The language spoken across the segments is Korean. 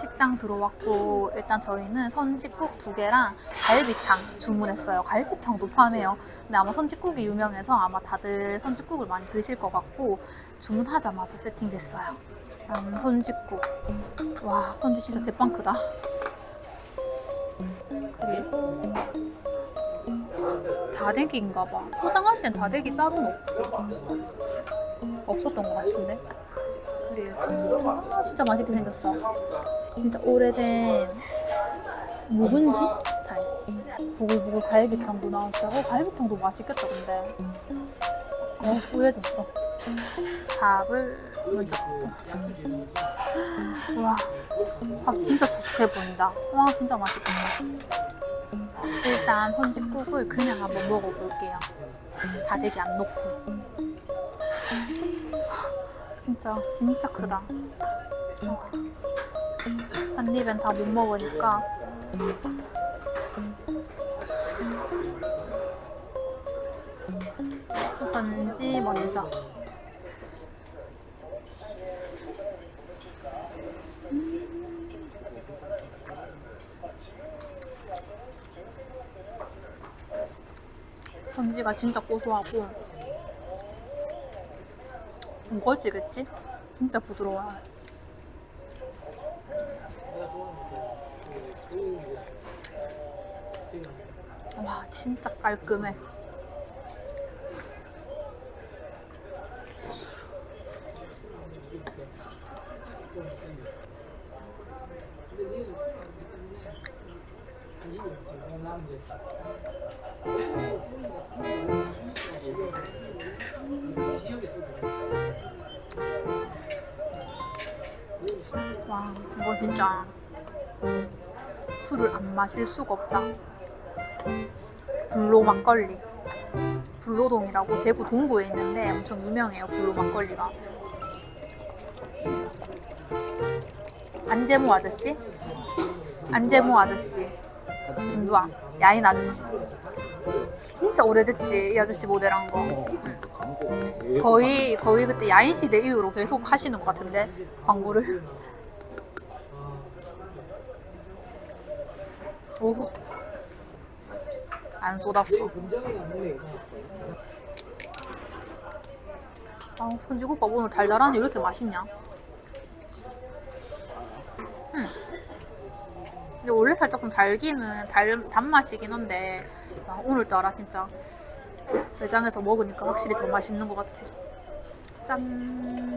식당 들어왔고 일단 저희는 선지국 두 개랑 갈비탕 주문했어요. 갈비탕도 파네요. 근데 아마 선지국이 유명해서 아마 다들 선지국을 많이 드실 것 같고 주문하자마자 세팅됐어요. 음, 선지국. 와 선지 진짜 대빵 크다. 그리고 다대기인가 봐. 포장할 땐 다대기 따로는 없지. 없었던 것 같은데. 그리고 아, 진짜 맛있게 생겼어. 진짜 오래된 묵은지 스타일. 보글보글 갈비탕도 나왔어요. 어, 갈비탕도 맛있겠다 근데. 어, 우해졌어. 밥을 먼저. 와, 밥 진짜 좋게 보인다. 와, 진짜 맛있겠다. 일단 혼집국을 그냥 한번 먹어볼게요. 다대기 안 넣고. 진짜 진짜 크다. 한 입엔 다 못 먹으니까. 우선지 먼저. 전지가 진짜 고소하고 우거지겠지? 진짜 부드러워요. 와 진짜 깔끔해. 와 이거 진짜 술을 안 마실 수가 없다. 불로 막걸리. 불로동이라고 대구 동구에 있는데 엄청 유명해요. 불로 막걸리가. 안재모 아저씨? 안재모 아저씨. 김두아. 야인 아저씨. 진짜 오래됐지 이 아저씨 모델한 거. 거의 거의 그때 야인 시대 이후로 계속 하시는 것 같은데 광고를. 오. 안 쏟았어. 아, 손주국밥 오늘 달달하니 왜 이렇게 맛있냐? 음. 근데 원래 살짝 좀 달기는 달, 단맛이긴 한데 아, 오늘따라 진짜 매장에서 먹으니까 확실히 더 맛있는 것 같아. 짠.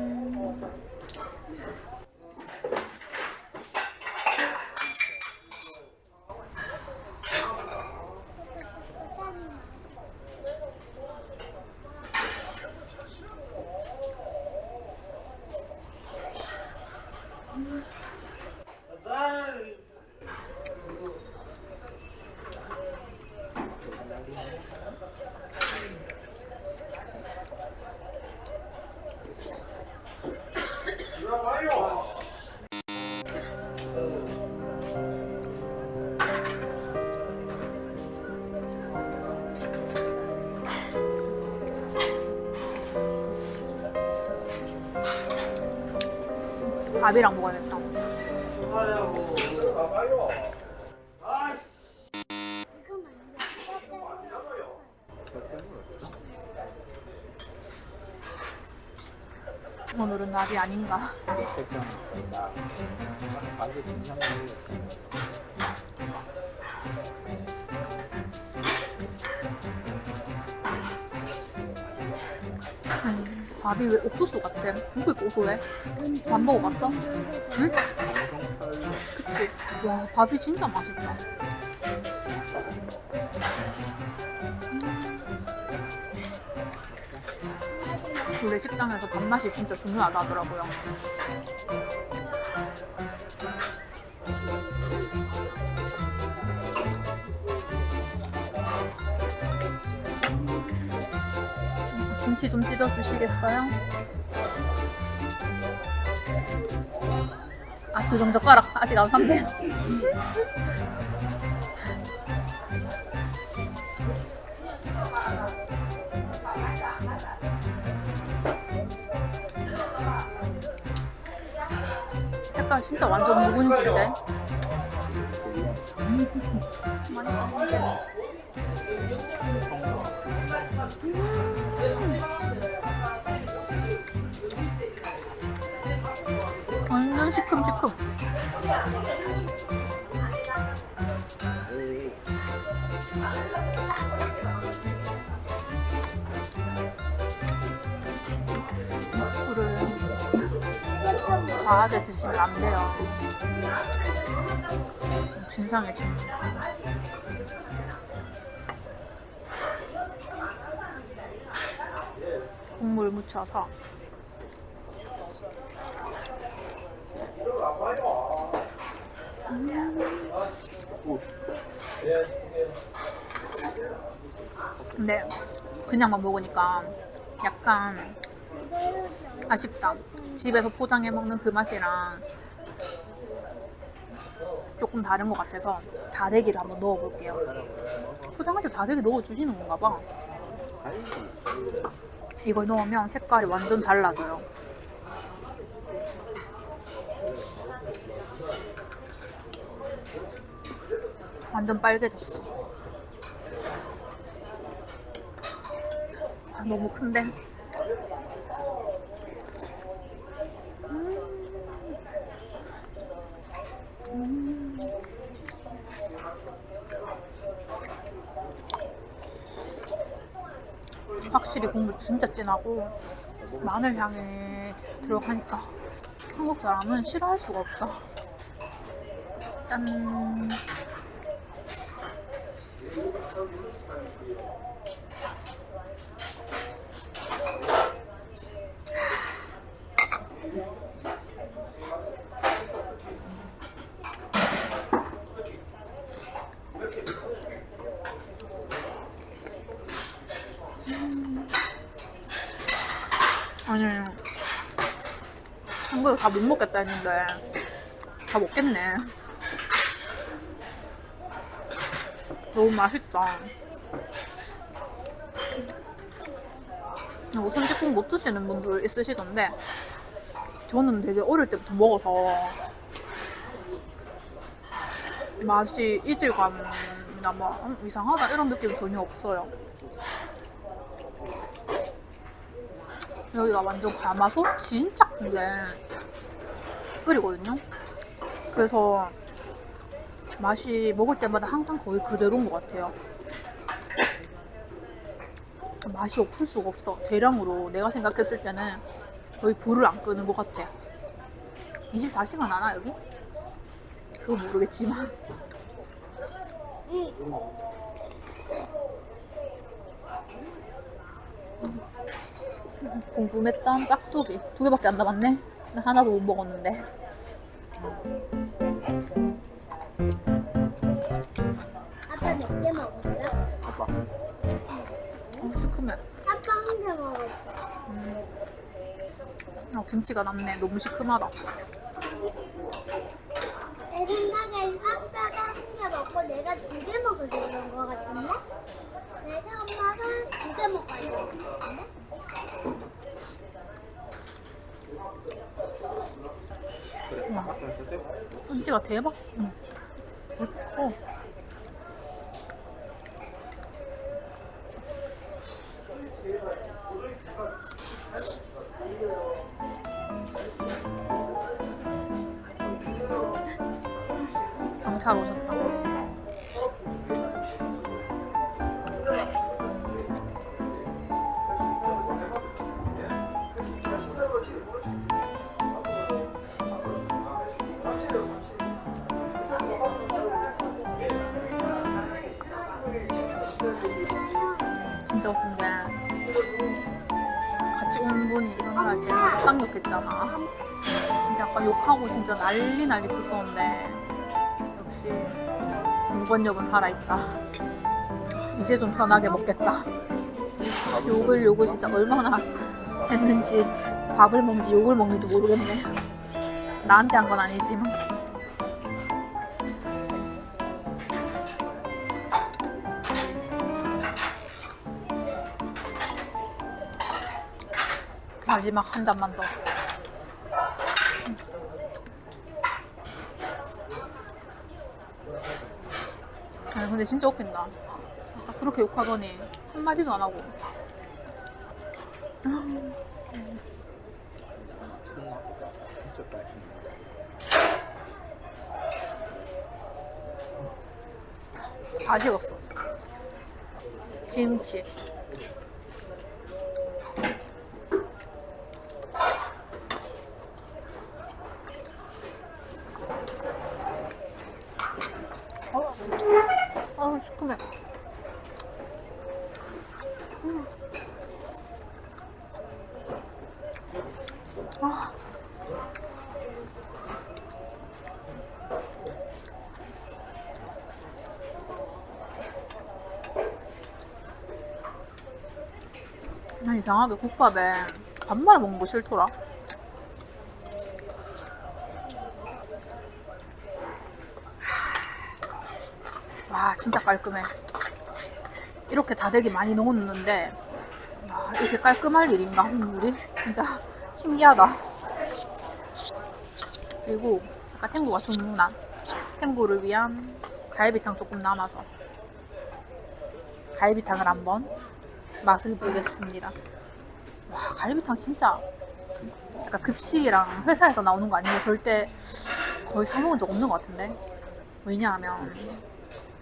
밥이랑 먹어야겠다. 오늘은 날이 아닌가. 밥이 왜 옥수수 같아? 왜 이렇게 고소해? 밥 먹어봤어? 응? 그치? 와, 밥이 진짜 맛있다. 원래 식당에서 밥맛이 진짜 중요하다 하더라고요. 김치 좀 찢어 주시겠어요? 아, 그 정젓가락 아직 안 샀네요. 색깔 진짜 완전 묵은지인데. 맛있어. 완전 시큼시큼. 술을 과하게 드시면 안 돼요. 진상의 진. 물 묻혀서 근데 그냥만 먹으니까 약간 아쉽다. 집에서 포장해 먹는 그 맛이랑 조금 다른 것 같아서 다대기를 한번 넣어볼게요. 포장할 때 다대기 넣어주시는 건가 봐. 이걸 넣으면 색깔이 완전 달라져요. 완전 빨개졌어. 아, 너무 큰데? 확실히 국물 진짜 진하고 마늘 향이 들어가니까 한국 사람은 싫어할 수가 없어. 짠. 아니 한 그릇 다 못 먹겠다 했는데 다 먹겠네. 너무 맛있다. 이거 손짓국 못 드시는 분들 있으시던데 저는 되게 어릴 때부터 먹어서 맛이 이질감이나 뭐 음, 이상하다 이런 느낌이 전혀 없어요. 여기가 완전 가마솥? 진짜 큰데 끓이거든요. 그래서 맛이 먹을 때마다 항상 거의 그대로인 것 같아요. 맛이 없을 수가 없어. 대량으로 내가 생각했을 때는 거의 불을 안 끄는 것 같아. 24시간 하나 여기? 그거 모르겠지만 궁금했던 깍두기 두 개밖에 안 남았네. 나 하나도 못 먹었는데. 아빠 몇 개 먹었어? 아빠. 어, 시큼해. 아빠 한 개 먹었어. 어, 김치가 남네. 너무 시큼하다. 내 생각엔 아빠가 한 개 먹고 내가 두 개 먹어서 그런 거 같은데? 내 생각은 두개 먹어야 되는 거 같은데? 김치가 대박. 응. 하고 진짜 난리 난리 쳤었는데 역시 공권력은 살아있다. 이제 좀 편하게 먹겠다. 욕을 욕을 진짜 얼마나 했는지 밥을 먹는지 욕을 먹는지 모르겠네. 나한테 한 건 아니지만. 마지막 한 잔만 더. 아니, 근데 진짜 웃긴다. 아까 그렇게 욕하더니 한마디도 안 하고. 존나 진짜 맛있네. 다 식었어. 김치. 어, 아, 시큼해. 음. 아. 난 이상하게 국밥에 밥만 먹는 거 싫더라. 와 진짜 깔끔해. 이렇게 다대기 많이 넣었는데 와, 이렇게 깔끔할 일인가 국물이 진짜 신기하다. 그리고 아까 탱구가 주문한 탱구를 위한 갈비탕 조금 남아서 갈비탕을 한번 맛을 보겠습니다. 와 갈비탕 진짜 약간 급식이랑 회사에서 나오는 거 아니면 절대 거의 사 먹은 적 없는 것 같은데 왜냐하면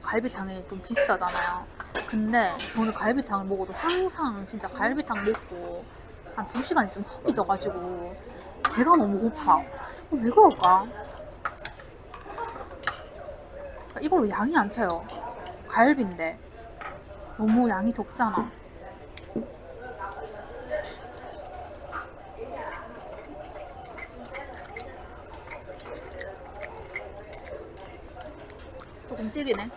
갈비탕이 좀 비싸잖아요. 근데 저는 갈비탕을 먹어도 항상 진짜 갈비탕 먹고 한 2시간 있으면 허기 져가지고 배가 너무 고파. 어, 왜 그럴까? 이걸로 양이 안 차요. 갈비인데 너무 양이 적잖아. 조금 찌기네.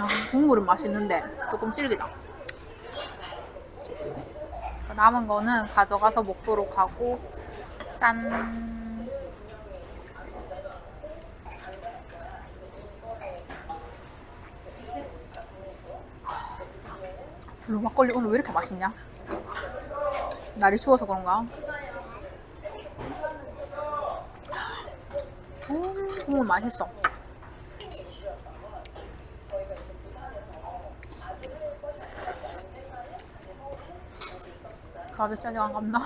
아, 국물은 맛있는데 조금 질기다. 남은 거는 가져가서 먹도록 하고 짠. 블루 막걸리 오늘 왜 이렇게 맛있냐? 날이 추워서 그런가? 음, 국물 맛있어. 가게 짜장 안 갔나?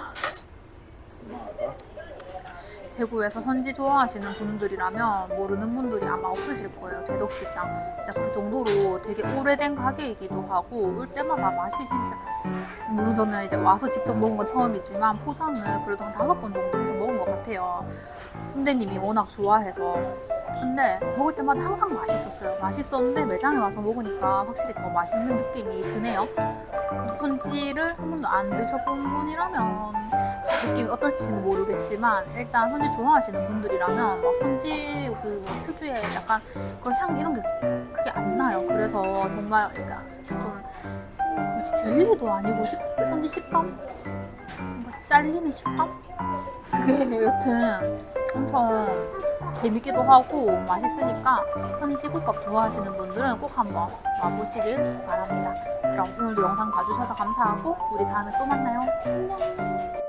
대구에서 선지 좋아하시는 분들이라면 모르는 분들이 아마 없으실 거예요. 대덕 식당. 진짜 그 정도로 되게 오래된 가게이기도 하고 올 때마다 맛이 진짜 물론 저는 이제 와서 직접 먹은 건 처음이지만 포장을 그래도 한 다섯 번 정도 해서 먹은 것 같아요. 선배님이 워낙 좋아해서 근데 먹을 때마다 항상 맛있었어요. 맛있었는데 매장에 와서 먹으니까 확실히 더 맛있는 느낌이 드네요. 손지를 한 번도 안 드셔본 분이라면 느낌이 어떨지는 모르겠지만 일단 손지 좋아하시는 분들이라면 막 손지 그뭐 특유의 약간 그런 향 이런 게 크게 안 나요. 그래서 정말 그러니까 좀 뭐지 젤리도 아니고 식, 손지 식감 뭔가 잘리는 식감 그게 여튼 엄청 재밌기도 하고 맛있으니까 선지국밥 좋아하시는 분들은 꼭 한번 와보시길 바랍니다. 그럼 오늘도 영상 봐주셔서 감사하고 우리 다음에 또 만나요. 안녕.